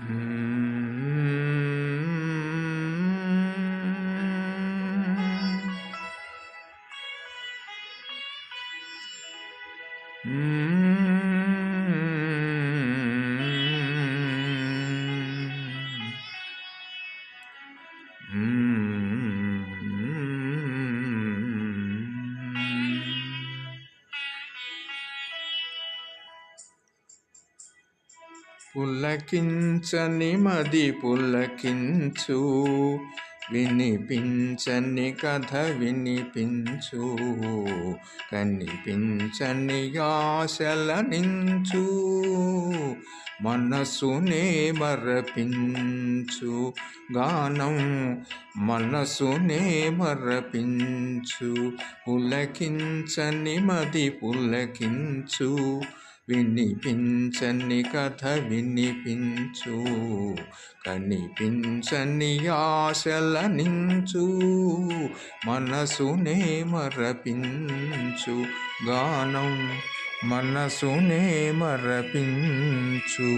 Mm. పులకించని మది పులకించు వినిపించని కథ వినిపించు కనిపించని ఆశల నించు మనసునే మరపించు గానం మనసునే మరపించు పులకించని మది పులకించు వినిపించని కథ వినిపించు కనిపించని ఆశల నించు మనసునే మరపించు గానం మనసునే మరపించు.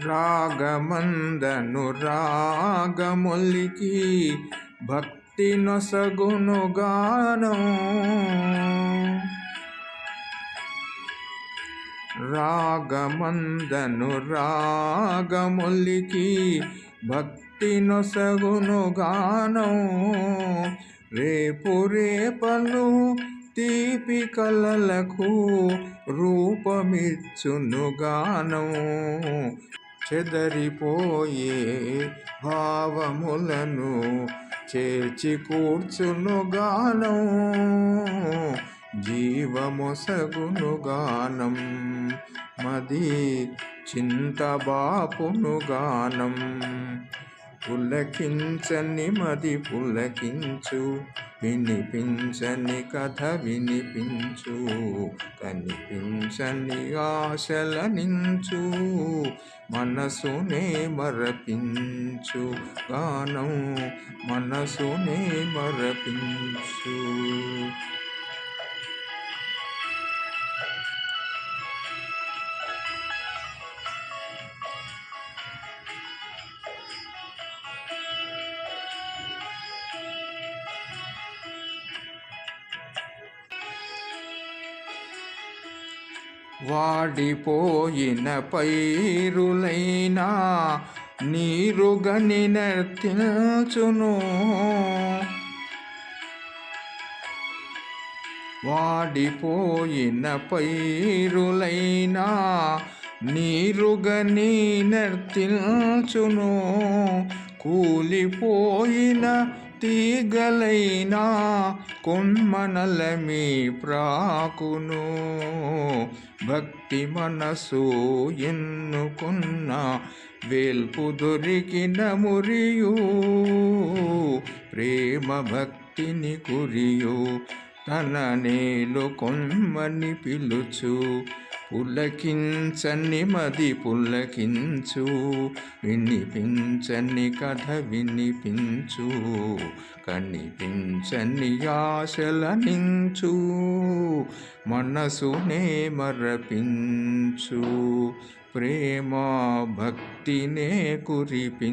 రాగమందను రాగమొలికి భక్తి నొసగును గానం రాగమందను రాగమొలికి భక్తి నొసగును గానం రేపు రేపలు తీపి కలలకు రూపమిచ్చును గానం చెదరిపోయే భావములను చేర్చి కూర్చును గానం. జీవమొసగును గానం. మది చింతబాపునుగానం పులకించని మది పులకించు వినిపించని కథ వినిపించు కనిపించని ఆశల నించు మనసునే మరపించు గానం మనసునే మరపించు. వాడిపోయిన పైరులైనా నీరుగని నర్తించును. వాడిపోయిన పైరులైనా నీరుగని నర్తించును. కూలిపోయిన తీగలైనా కొన్మనలమి ప్రాకును. భక్తి మనసు ఎన్నుకున్న వేల్పు దొరికిన మురియు. ప్రేమ భక్తిని కురియు తన నేలు కొమ్మని పిలుచు. పులకించని మది పుల్లకించు వినిపించన్ని కథ వినిపించు కనిపించన్ని ఆశల నించు మనసునే మరపించు ప్రేమ భక్తినే కురిపించు.